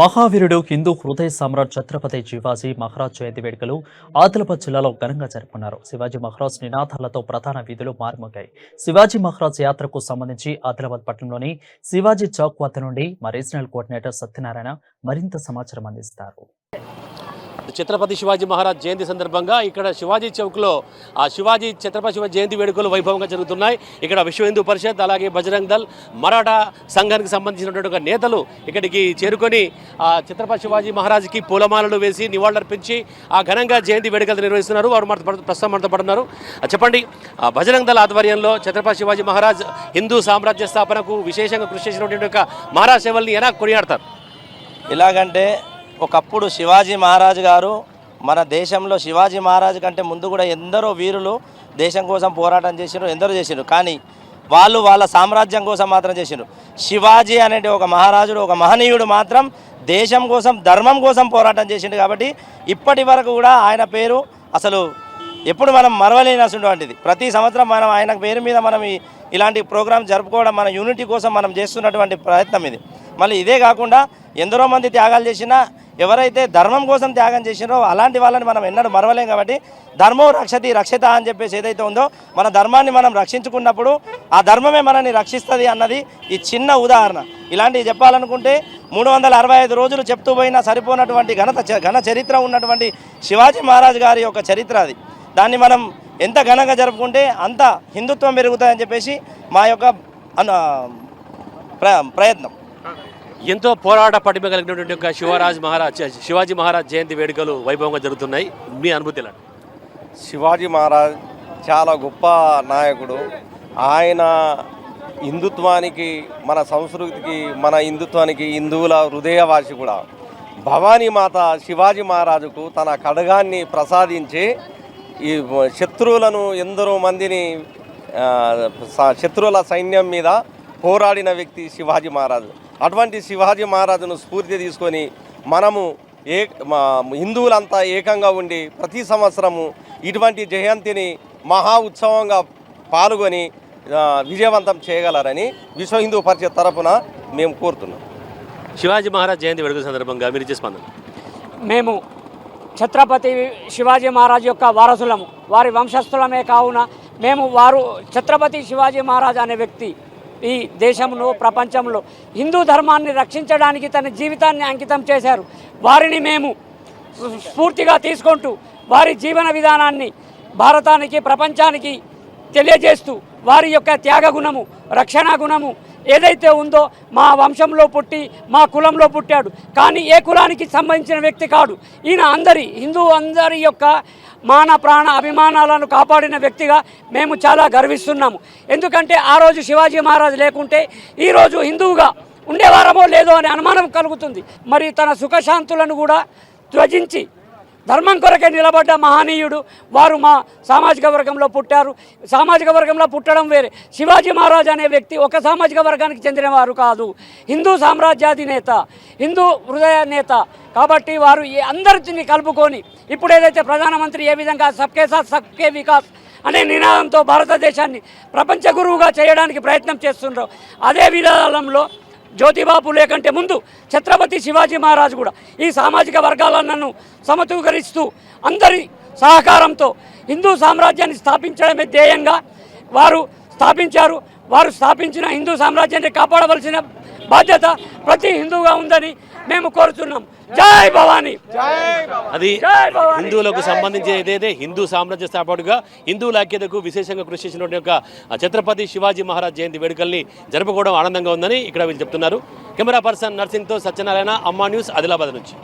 మహావీరుడు హిందూ హృదయ సమ్రాట్ ఛత్రపతి శివాజీ మహారాజ్ జయంతి వేడుకలు ఆదిలాబాద్ జిల్లాలో ఘనంగా జరుపుకున్నారు. శివాజీ మహారాజ్ నినాదాలతో ప్రధాన వీధులు మారుమోగాయి. శివాజీ మహారాజ్ యాత్రకు సంబంధించి ఆదిలాబాద్ పట్టణంలోని శివాజీ చౌక్ వద్ద నుండి మా రీజనల్ కోఆర్డినేటర్ సత్యనారాయణ మరింత సమాచారం అందిస్తారు. ఛత్రపతి శివాజీ మహారాజ్ జయంతి సందర్భంగా ఇక్కడ శివాజీ చౌక్లో ఆ శివాజీ ఛత్రపతి శివ జయంతి వేడుకలు వైభవంగా జరుగుతున్నాయి. ఇక్కడ విశ్వ హిందూ పరిషత్ అలాగే బజరంగ్ దళ్ మరాఠా సంఘానికి సంబంధించినటువంటి నేతలు ఇక్కడికి చేరుకొని ఆ ఛత్రపతి శివాజీ మహారాజ్కి పూలమాలలు వేసి నివాళులర్పించి ఆ ఘనంగా జయంతి వేడుకలు నిర్వహిస్తున్నారు. వారు మనతో ప్రస్తుతం మనతో చెప్పండి బజరంగ్ దళ ఆధ్వర్యంలో ఛత్రపతి శివాజీ మహారాజ్ హిందూ సామ్రాజ్య స్థాపనకు విశేషంగా కృషి చేసినటువంటి యొక్క మహారాజ్ సేవల్ని ఎలా కొనియాడతారు? ఎలాగంటే ఒకప్పుడు శివాజీ మహారాజు గారు మన దేశంలో శివాజీ మహారాజు కంటే ముందు కూడా ఎందరో వీరులు దేశం కోసం పోరాటం చేసినారు ఎందరో చేసినారు కానీ వాళ్ళు వాళ్ళ సామ్రాజ్యం కోసం మాత్రం చేసినారు శివాజీ అనేది ఒక మహారాజుడు ఒక మహనీయుడు మాత్రం దేశం కోసం ధర్మం కోసం పోరాటం చేసిండు కాబట్టి ఇప్పటి వరకు కూడా ఆయన పేరు అసలు ఎప్పుడు మనం మరవలేనటువంటిది ప్రతి సంవత్సరం మనం ఆయన పేరు మీద మనం ఇలాంటి ప్రోగ్రామ్ జరుపుకోవడం మన యూనిటీ కోసం మనం చేస్తున్నటువంటి ప్రయత్నం ఇది. మళ్ళీ ఇదే కాకుండా ఎందరో మంది త్యాగాలు చేసినా ఎవరైతే ధర్మం కోసం త్యాగం చేసినారో అలాంటి వాళ్ళని మనం ఎన్నడూ మరవలేం కాబట్టి ధర్మం రక్షతి రక్షిత అని చెప్పేసి ఏదైతే ఉందో మన ధర్మాన్ని మనం రక్షించుకున్నప్పుడు ఆ ధర్మమే మనల్ని రక్షిస్తుంది అన్నది ఈ చిన్న ఉదాహరణ. ఇలాంటివి చెప్పాలనుకుంటే మూడు వందల అరవై ఐదు రోజులు చెప్తూ పోయినా సరిపోనటువంటి ఘనత ఘన చరిత్ర ఉన్నటువంటి శివాజీ మహారాజ్ గారి యొక్క చరిత్ర అది. దాన్ని మనం ఎంత ఘనంగా జరుపుకుంటే అంత హిందుత్వం పెరుగుతుందని చెప్పేసి మా యొక్క అన్న ప్ర ప్రయత్నం. ఎంతో పోరాట పటిమ కలిగినటువంటి ఒక శివరాజ్ మహారాజ్ శివాజీ మహారాజ్ జయంతి వేడుకలు వైభవంగా జరుగుతున్నాయి. మీ అనుభూతిలా శివాజీ మహారాజ్ చాలా గొప్ప నాయకుడు. ఆయన హిందుత్వానికి మన సంస్కృతికి మన హిందుత్వానికి హిందువుల హృదయవాసి కూడా. భవానీ మాత శివాజీ మహారాజుకు తన కడగాన్ని ప్రసాదించి ఈ శత్రువులను ఎందరో మందిని స- శత్రువుల సైన్యం మీద పోరాడిన వ్యక్తి శివాజీ మహారాజు. అటువంటి శివాజీ మహారాజును స్ఫూర్తి తీసుకొని మనము ఏ మా హిందువులంతా ఏకంగా ఉండి ప్రతి సంవత్సరము ఇటువంటి జయంతిని మహా ఉత్సవంగా పాల్గొని విజయవంతం చేయగలరని విశ్వ హిందూ పరిషత్ తరపున మేము కోరుతున్నాం. శివాజీ మహారాజ్ జయంతి వేడుకల సందర్భంగా మీరు ఇచ్చే స్పందన. మేము ఛత్రపతి శివాజీ మహారాజ్ యొక్క వారసులము. వారి వంశస్థులమే కావున మేము వారు ఛత్రపతి శివాజీ మహారాజ్ అనే వ్యక్తి ఈ దేశంలో ప్రపంచంలో హిందూ ధర్మాన్ని రక్షించడానికి తన జీవితాన్ని అంకితం చేశారు. వారిని మేము స్ఫూర్తిగా తీసుకుంటూ వారి జీవన విధానాన్ని భారతానికి ప్రపంచానికి తెలియజేస్తూ వారి యొక్క త్యాగ గుణము రక్షణ గుణము ఏదైతే ఉందో మా వంశంలో పుట్టి మా కులంలో పుట్టాడు. కానీ ఏ కులానికి సంబంధించిన వ్యక్తి కాడు. ఈయన అందరి హిందూ అందరి యొక్క మాన ప్రాణ అభిమానాలను కాపాడిన వ్యక్తిగా మేము చాలా గర్విస్తున్నాము. ఎందుకంటే ఆ రోజు శివాజీ మహారాజు లేకుంటే ఈరోజు హిందువుగా ఉండేవారమో లేదో అనే అనుమానం కలుగుతుంది. మరి తన సుఖశాంతులను కూడా త్వజించి ధర్మం కొరకే నిలబడ్డ మహనీయుడు వారు మా సామాజిక వర్గంలో పుట్టారు. సామాజిక వర్గంలో పుట్టడం వేరే. శివాజీ మహారాజ్ అనే వ్యక్తి ఒక సామాజిక వర్గానికి చెందినవారు కాదు. హిందూ సామ్రాజ్యాధినేత హిందూ హృదయ నేత. కాబట్టి వారు ఈ అందరిని కలుపుకొని ఇప్పుడు ఏదైతే ప్రధానమంత్రి ఏ విధంగా సబ్కే సాత్ సబ్కే వికాస్ అనే నినాదంతో భారతదేశాన్ని ప్రపంచ గురువుగా చేయడానికి ప్రయత్నం చేస్తున్నారు అదే విధానంలో జ్యోతిబాబు లేకంటే ముందు ఛత్రపతి శివాజీ మహారాజు కూడా ఈ సామాజిక వర్గాలను సమతూకరిస్తూ అందరి సహకారంతో హిందూ సామ్రాజ్యాన్ని స్థాపించడమే ధ్యేయంగా వారు స్థాపించారు. వారు స్థాపించిన హిందూ సామ్రాజ్యాన్ని కాపాడవలసిన బాధ్యత ప్రతి హిందువుగా ఉందని మేము కోరుతున్నాం. జై భవానీ. అది. హిందువులకు సంబంధించి ఏదైతే హిందూ సామ్రాజ్య స్థాపకుడుగా హిందువుల ఐక్యతకు విశేషంగా కృషి చేసినటువంటి యొక్క ఛత్రపతి శివాజీ మహారాజ్ జయంతి వేడుకల్ని జరుపుకోవడం ఆనందంగా ఉందని ఇక్కడ వీళ్ళు చెప్తున్నారు. కెమెరా పర్సన్ నర్సింగ్తో సత్యనారాయణ అమ్మా న్యూస్ ఆదిలాబాద్ నుంచి.